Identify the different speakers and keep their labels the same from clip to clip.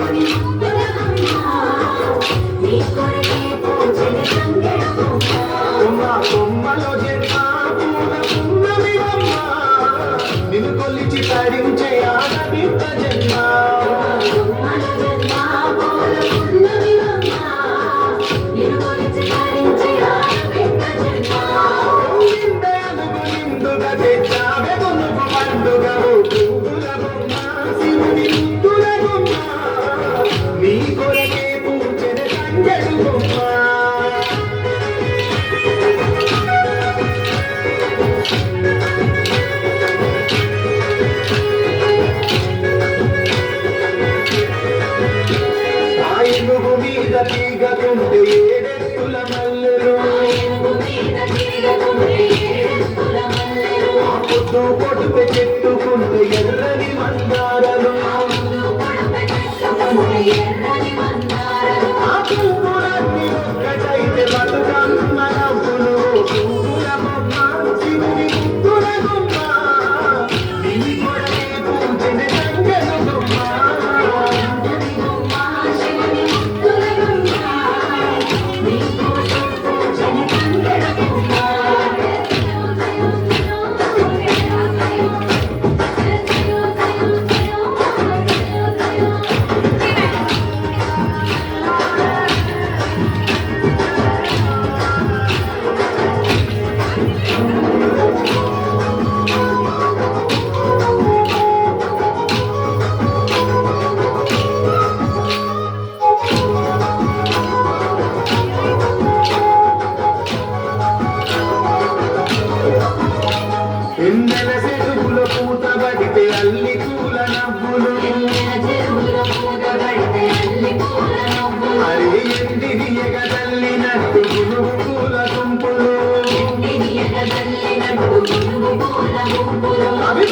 Speaker 1: Thank you.
Speaker 2: చెట్టుకుంటే ఎర్రని మందారలు.
Speaker 1: ఎర్రని
Speaker 2: ఎందల చెరువుల పూత పడితే అల్లి పూల నవ్వులు.
Speaker 1: మరి
Speaker 2: ఎండి దియగ తల్లినట్టు అవి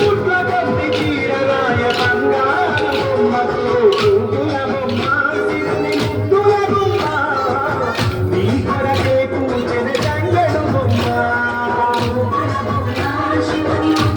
Speaker 1: 我们喜欢。